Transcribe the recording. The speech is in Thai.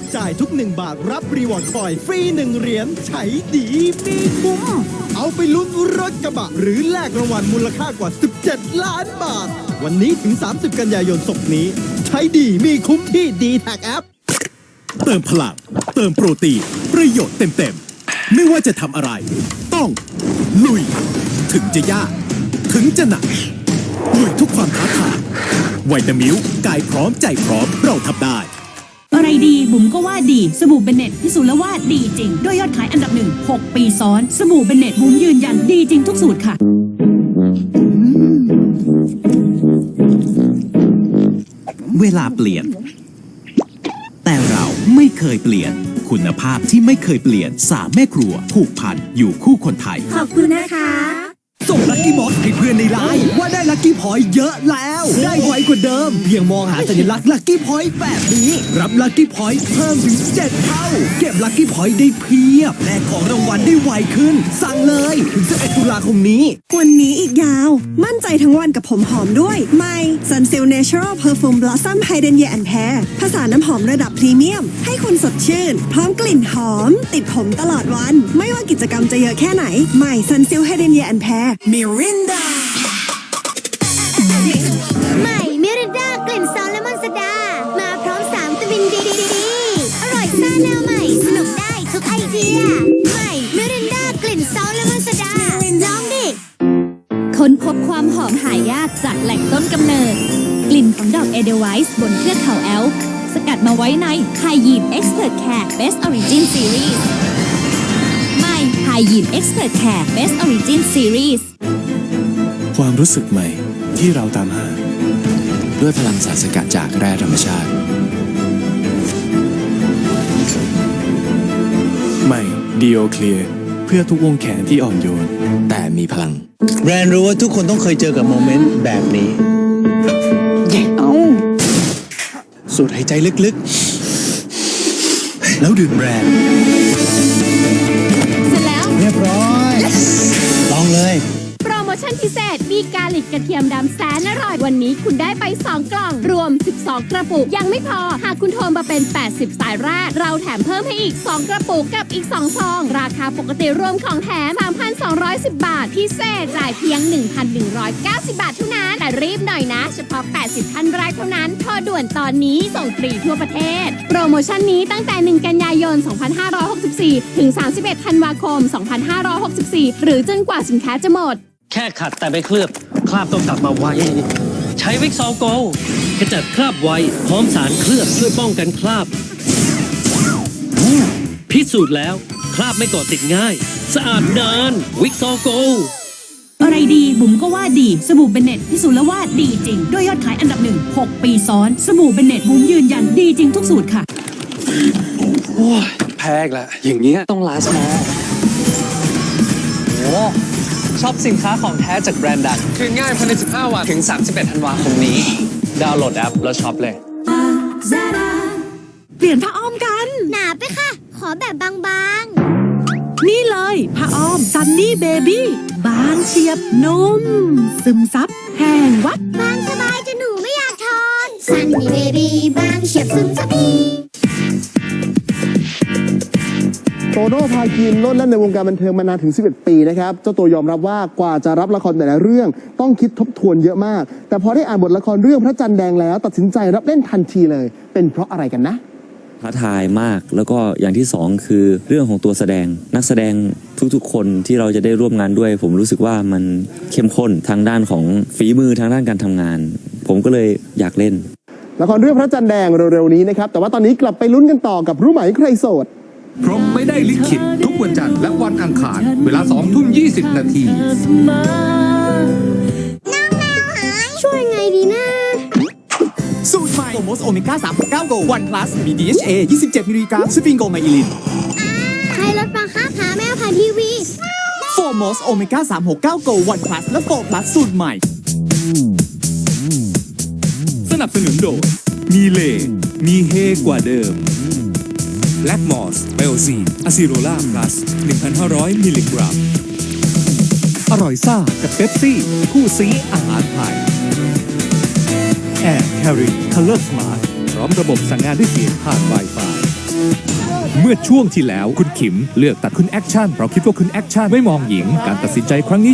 กจ่ายทุก 1 บาทรับรีวอร์ดคอยฟรี 1 เหรียญใช้ดีมีคุ้ม เอาไปลุ้นรถกระบะ หรือแลกรางวัลมูลค่ากว่า 17 ล้านบาท วันนี้ถึง 30 กันยายนศกนี้ ใช้ดีมีคุ้มที่ดีแท็กแอป เติมพลัง เติมโปรตีนประโยชน์เต็มๆ ไม่ว่าจะทำอะไร ต้อง ลุย ถึงจะยาก ถึงจะหนักลุยทุกความท้าทายไวตามิวกายพร้อมใจพร้อมเราทำได้ อะไรดีบุ๋มก็ว่าดี สบู่เบนเน็ตพิสูจน์แล้วว่าดีจริง ด้วยยอดขายอันดับหนึ่ง6ปีซ้อน สบู่เบนเน็ตบุ๋มยืนยันดีจริงทุกสูตรค่ะ เวลาเปลี่ยน แต่เราไม่เคยเปลี่ยน คุณภาพที่ไม่เคยเปลี่ยนสามแม่ครัวผูกพันอยู่คู่คนไทย ขอบคุณนะคะ ส่งลัคกี้บ็อกให้เพื่อนในไลน์ว่าได้ลัคกี้พอยต์เยอะแล้ว ได้ไวกว่าเดิม เพียงมองหาสัญลักษณ์ลัคกี้พอยต์แบบนี้ รับลัคกี้พอยต์เพิ่มถึง7เท่า เก็บลัคกี้พอยต์ได้เพียบ และของรางวัลได้ไวขึ้น สั่งเลยถึง11ตุลาคมนี้ วันนี้อีกยาว มั่นใจทั้งวันกับผมหอมด้วยใหม่ Sunsil Natural Perfume Blossom Hidden Year and Pair ผสานน้ำหอมระดับพรีเมียม ให้คุณสดชื่น พร้อมกลิ่นหอม ติดผมตลอดวัน ไม่ว่ากิจกรรมจะเยอะแค่ไหน ใหม่ Sunsil Hidden Year and Pair Mirinda ใหม่มิรินดากลิ่นซอสเลมอนสดา มาพร้อม3วิตามินดีดีอร่อยซ่าแนวใหม่ สนุกได้ทุกไอเดีย ใหม่มิรินดากลิ่นซอสเลมอนสดาลองดิค้นพบความหอมหายากจากแหล่งต้นกำเนิด กลิ่นของดอกเอเดไวส์บนเทือกเขาแอลป์สกัดมาไว้ในไฮยีนเอ็กซ์เพรสแคร์เบสออริจินซีรีส์ให ม่ไฮยีนเอ็กซ์เพรสแคร์เบสออริจินซีรีส์ความรู้สึกใหม่ที่เราตามหา ด้วยพลังสารสกัดจากแร่ธรรมชาติ ใหม่ดีโอเคลียเพื่อทุกวงแขนที่อ่อนโยน แต่มีพลัง แบรนด์รู้ว่าทุกคนต้องเคยเจอกับโมเมนต์แบบนี้สูดหายใจลึกๆ แล้วดื่มแบรนด์ เสร็จแล้วเรียบร้อย ลองเลยโปรโม ชั่นพิเศษ มีกาลิกกระเทียมดำแสนอร่อย วันนี้คุณได้ไป 2 กล่อง รวม 12 กระปุก ยังไม่พอ หากคุณโทรมาเป็น 80 สายแรก เราแถมเพิ่มให้อีก 2 กระปุกกับอีก 2 ซอง ราคาปกติรวมของแถม 3,210 บาท พิเศษจ่ายเพียง 1,190 บาทเท่านั้น แต่รีบหน่อยนะ เฉพาะ 80 ท่านแรกเท่านั้นโทรด่วนตอนนี้ส่งฟรีทั่วประเทศ โปรโมชั่นนี้ตั้งแต่ 1 กันยายน 2564 ถึง 31 ธันวาคม 2564 หรือจนกว่าสินค้าจะหมด แค่ขัดแต่ไม่เคลือบ คราบต้องกลับมาไวใช้วิกซอลโกลกระจัดคราบไวพร้อมสารเคลือบช่วยป้องกันคราบ พิสูจน์แล้ว คราบไม่ก่อติดง่าย สะอาดนาน วิกซอลโกลอะไรดีบุ๋มก็ว่าดีสบู่เบนเน็ตพิสูจน์แล้วว่าดีจริง ด้วยยอดขายอันดับหนึ่ง6ปีซ้อน สบู่เบนเน็ตบุ๋มยืนยันดีจริงทุกสูตรค่ะแพ้อีกแล้วอย่างเงี้ยต้องลาสมอลโอ้ ชอบสินค้าของแท้จากแบรนด์ดัง คืนง่ายภายใน 15 วัน ถึง 31 ธันวาคมนี้ ดาวน์โหลดแอปแล้วช็อปเลย เปลี่ยนผ้าอ้อมกัน หนาไปค่ะ ขอแบบบางนี่เลยผ้าอ้อมซันนี่เบบี้บางเฉียบนุ่ม ซึมซับแห้งวับๆบางสบายจนหนูไม่อยากทอนซันนี่เบบี้บางเฉียบซึมซับดี โตโน่พาคินโลดแล่นในวงการบันเทิงมานานถึง 11 ปีนะครับ เจ้าตัวยอมรับว่ากว่าจะรับละครแต่ละเรื่องต้องคิดทบทวนเยอะมาก แต่พอได้อ่านบทละครเรื่องพระจันทร์แดงแล้ว ตัดสินใจรับเล่นทันทีเลย เป็นเพราะอะไรกันนะ ท้าทายมากแล้วก็อย่างที่สองคือเรื่องของตัวแสดงนักแสดงทุกๆ คนที่เราจะได้ร่วมงานด้วย ผมรู้สึกว่ามันเข้มข้นทางด้านของฝีมือทางด้านการทำงาน ผมก็เลยอยากเล่น ละครเรื่องพระจันทร์แดงเร็วๆนี้นะครับ แต่ว่าตอนนี้กลับไปลุ้นกันต่อกับรู้ไหมใครโสด พรหมไม่ได้ลิขิตทุกวันจันทร์และวันอังคาร เวลา2ทุ่ม20 นาทีช่วยไงดีนะ สูตรใหม่โมสโอเมก้า3 9 Go 1 plus มี DHA 27 มิลลิกรัมสฟิงโกไมอิลินใครลดราคาหาแมวผ่านทีวีโฟมอสโอเมก้า369 Go 1 plus และ4 plus สูตรใหม่ สนับสนุนโดยมีเลมีเฮกว่าเดิม Black Moss b i o z อะซิโรล่าพลัส 1,500 มิลลิกรัม อร่อยซ่ากับเป๊ปซี่ คู่ซีอาหารไทย Air Carry Color Smart พร้อมระบบสั่งงานด้วยเสียงผ่าน Wi-Fi เมื่อช่วงที่แล้วคุณขิมเลือกตัดคุณแอคชั่นเพราะคิดว่าคุณแอคชั่นไม่มองหญิง การตัดสินใจครั้งนี้